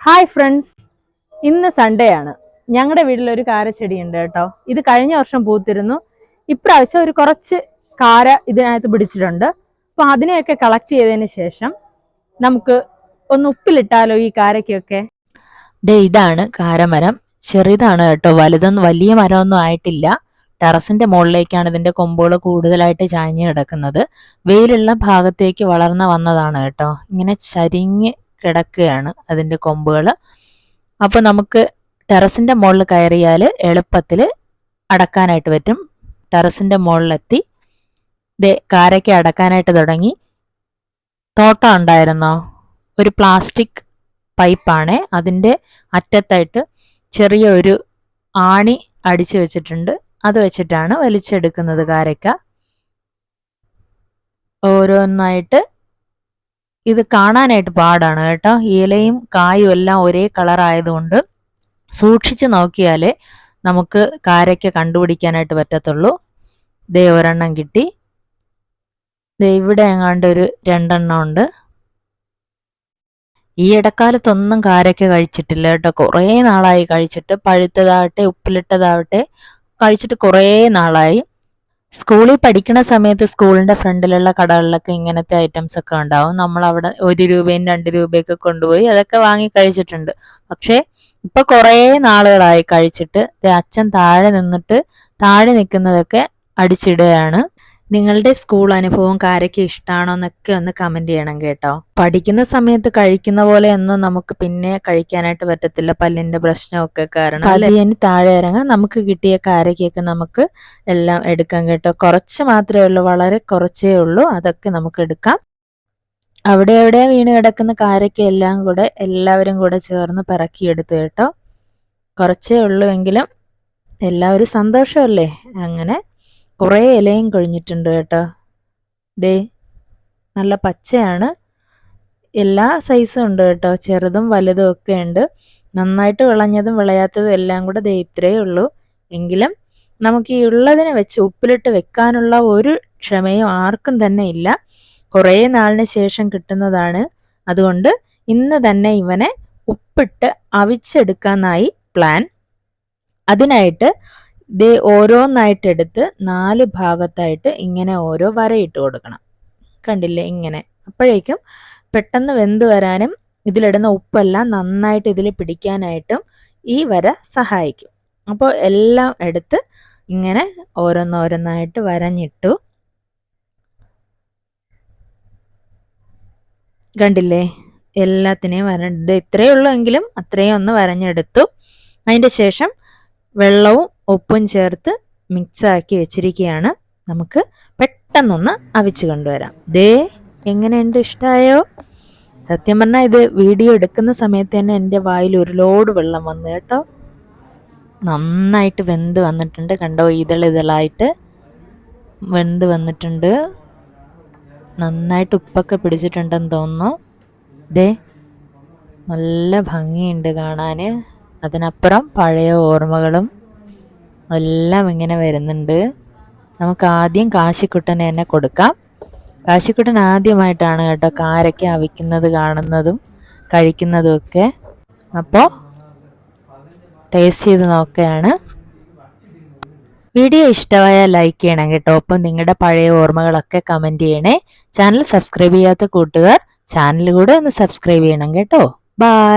Hi friends ഇന്ന് Sunday ആണ്. ഞങ്ങളുടെ വീട്ടിൽ ഒരു കാരച്ചെടി ഉണ്ട് കേട്ടോ. ഇത് കഴിഞ്ഞ വർഷം പൂത്തിരുന്നു. ഇപ്രാവശ്യം ഒരു കുറച്ച് കാര ഇതിനകത്ത് പിടിച്ചിട്ടുണ്ട്. അപ്പൊ അതിനെയൊക്കെ കളക്ട് ചെയ്തതിന് ശേഷം നമുക്ക് ഒന്ന് ഉപ്പിലിട്ടാലോ ഈ കാരയ്ക്കൊക്കെ? ദേ ഇതാണ് കാരമരം. ചെറിയതാണ് കേട്ടോ. വലുതൊന്നും വലിയ മരമൊന്നും ആയിട്ടില്ല. ടെറസിന്റെ മുകളിലേക്കാണ് ഇതിന്റെ കൊമ്പുകൾ കൂടുതലായിട്ട് ചാഞ്ഞ് കിടക്കുന്നത്. വെയിലുള്ള ഭാഗത്തേക്ക് വളർന്ന വന്നതാണ് കേട്ടോ. ഇങ്ങനെ ചരിഞ്ഞ് കിടക്കുകയാണ് അതിന്റെ കൊമ്പുകൾ. അപ്പോൾ നമുക്ക് ടെറസിന്റെ മുകളിൽ കയറിയാൽ എളുപ്പത്തിൽ അടക്കാനായിട്ട് പറ്റും. ടെറസിന്റെ മുകളിലെത്തി. ദേ കാരയ്ക്ക് അടക്കാനായിട്ട് തുടങ്ങി. തോട്ടം ഉണ്ടായിരുന്നോ? ഒരു പ്ലാസ്റ്റിക് പൈപ്പാണ്. അതിന്റെ അറ്റത്തായിട്ട് ചെറിയ ഒരു ആണി അടിച്ചു വെച്ചിട്ടുണ്ട്. അത് വെച്ചിട്ടാണ് വലിച്ചെടുക്കുന്നത് കാരക്ക ഓരോന്നായിട്ട് ഇത് കാണാനായിട്ട് പാടാണ് കേട്ടോ. ഇലയും കായും എല്ലാം ഒരേ കളറായതുകൊണ്ട് സൂക്ഷിച്ച് നോക്കിയാലേ നമുക്ക് കാരയ്ക്ക കണ്ടുപിടിക്കാനായിട്ട് പറ്റത്തുള്ളൂ. ദേ ഒരെണ്ണം കിട്ടി. ദേ ഇവിടെ എങ്ങാണ്ട് ഒരു രണ്ടെണ്ണം ഉണ്ട്. ഈ ഇടക്കാലത്തൊന്നും കാരയ്ക്ക കഴിച്ചിട്ടില്ല കേട്ടോ. കുറേ നാളായി കഴിച്ചിട്ട് പഴുത്തതാവട്ടെ ഉപ്പിലിട്ടതാവട്ടെ കഴിച്ചിട്ട് കുറേ നാളായി. സ്കൂളിൽ പഠിക്കുന്ന സമയത്ത് സ്കൂളിന്റെ ഫ്രണ്ടിലുള്ള കടകളിലൊക്കെ ഇങ്ങനത്തെ ഐറ്റംസ് ഒക്കെ ഉണ്ടാവും. നമ്മൾ അവിടെ ഒരു രൂപയും രണ്ട് രൂപയൊക്കെ കൊണ്ടുപോയി അതൊക്കെ വാങ്ങി കഴിച്ചിട്ടുണ്ട്. പക്ഷേ ഇപ്പൊ കുറേ നാളുകളായി കഴിച്ചിട്ട് അച്ഛൻ താഴെ നിന്നിട്ട് താഴെ നിൽക്കുന്നതൊക്കെ അടിച്ചിടുകയാണ്. നിങ്ങളുടെ സ്കൂൾ അനുഭവം കാരയ്ക്ക് ഇഷ്ടമാണോ എന്നൊക്കെ ഒന്ന് കമന്റ് ചെയ്യണം കേട്ടോ. പഠിക്കുന്ന സമയത്ത് കഴിക്കുന്ന പോലെ ഒന്നും നമുക്ക് പിന്നെ കഴിക്കാനായിട്ട് പറ്റത്തില്ല. പല്ലിന്റെ പ്രശ്നമൊക്കെ കാരണം പല്ലിന് താഴെ ഇറങ്ങാൻ നമുക്ക് കിട്ടിയ കാരയ്ക്കൊക്കെ നമുക്ക് എല്ലാം എടുക്കാം കേട്ടോ. കുറച്ച് മാത്രമേ ഉള്ളൂ. വളരെ കുറച്ചേ ഉള്ളൂ. അതൊക്കെ നമുക്ക് എടുക്കാം. അവിടെ എവിടെ വീണ് കിടക്കുന്ന കാരയ്ക്ക എല്ലാം കൂടെ എല്ലാവരും കൂടെ ചേർന്ന് പിറക്കിയെടുത്തു കേട്ടോ. കുറച്ചേ ഉള്ളൂ എങ്കിലും എല്ലാവരും സന്തോഷമല്ലേ? അങ്ങനെ കുറേ ഇലയും കഴിഞ്ഞിട്ടുണ്ട് കേട്ടോ. ദേ നല്ല പച്ചയാണ്. എല്ലാ സൈസും ഉണ്ട് കേട്ടോ. ചെറുതും വലുതും ഒക്കെ ഉണ്ട്. നന്നായിട്ട് വിളഞ്ഞതും വിളയാത്തതും എല്ലാം കൂടെ ദേ ഇത്രയേ ഉള്ളൂ. എങ്കിലും നമുക്ക് ഈ ഉള്ളതിനെ വെച്ച് ഉപ്പിലിട്ട് വെക്കാനുള്ള ഒരു ക്ഷമയും ആർക്കും തന്നെ ഇല്ല. കുറേ നാളിന് ശേഷം കിട്ടുന്നതാണ്. അതുകൊണ്ട് ഇന്ന് തന്നെ ഇവനെ ഉപ്പിട്ട് അവിച്ചെടുക്കാനായി പ്ലാൻ അതിനായിട്ട് ദേ ഓരോന്നായിട്ട് എടുത്ത് നാല് ഭാഗത്തായിട്ട് ഇങ്ങനെ ഓരോ വരയിട്ട് കൊടുക്കണം. കണ്ടില്ലേ? ഇങ്ങനെ. അപ്പോഴേക്കും പെട്ടെന്ന് വെന്ത് വരാനും ഇതിലിടുന്ന ഉപ്പെല്ലാം നന്നായിട്ട് ഇതിൽ പിടിക്കാനായിട്ടും ഈ വര സഹായിക്കും. അപ്പോൾ എല്ലാം എടുത്ത് ഇങ്ങനെ ഓരോന്നോരോന്നായിട്ട് വരഞ്ഞിട്ടു. കണ്ടില്ലേ? എല്ലാത്തിനെയും വര ഇത് ഇത്രയേ ഉള്ളൂ എങ്കിലും അത്രയും ഒന്ന് വരഞ്ഞെടുത്തു. അതിന്റെ ശേഷം വെള്ളവും ഉപ്പും ചേർത്ത് മിക്സാക്കി വെച്ചിരിക്കുകയാണ്. നമുക്ക് പെട്ടെന്നൊന്ന് അവിച്ച് കൊണ്ടുവരാം. ദേ എങ്ങനെയുണ്ട് ഇഷ്ടമായോ സത്യം പറഞ്ഞാൽ ഇത് വീഡിയോ എടുക്കുന്ന സമയത്ത് തന്നെ എന്റെ വായിൽ ഒരു ലോഡ് വെള്ളം വന്നു കേട്ടോ. നന്നായിട്ട് വെന്ത് വന്നിട്ടുണ്ട്. കണ്ടോ ഇതളിതളായിട്ട് വെന്ത് വന്നിട്ടുണ്ട്. നന്നായിട്ട് ഉപ്പൊക്കെ പിടിച്ചിട്ടുണ്ടെന്ന് തോന്നുന്നു. ദേ നല്ല ഭംഗിയുണ്ട് കാണാൻ അതിനപ്പുറം പഴയ ഓർമ്മകളും എല്ലാം ഇങ്ങനെ വരുന്നുണ്ട്. നമുക്ക് ആദ്യം കാശിക്കുട്ടനെ തന്നെ കൊടുക്കാം. കാശിക്കുട്ടൻ ആദ്യമായിട്ടാണ് കേട്ടോ കാരയ്ക്ക് അവിക്കുന്നത് കാണുന്നതും കഴിക്കുന്നതും ഒക്കെ. അപ്പോൾ ടേസ്റ്റ് ചെയ്ത് നോക്കുകയാണ്. വീഡിയോ ഇഷ്ടമായാൽ ലൈക്ക് ചെയ്യണം കേട്ടോ. ഒപ്പം നിങ്ങളുടെ പഴയ ഓർമ്മകളൊക്കെ കമന്റ് ചെയ്യണേ. ചാനൽ സബ്സ്ക്രൈബ് ചെയ്യാത്ത കൂട്ടുകാർ ചാനൽ കൂടെ ഒന്ന് സബ്സ്ക്രൈബ് ചെയ്യണം കേട്ടോ. ബൈ.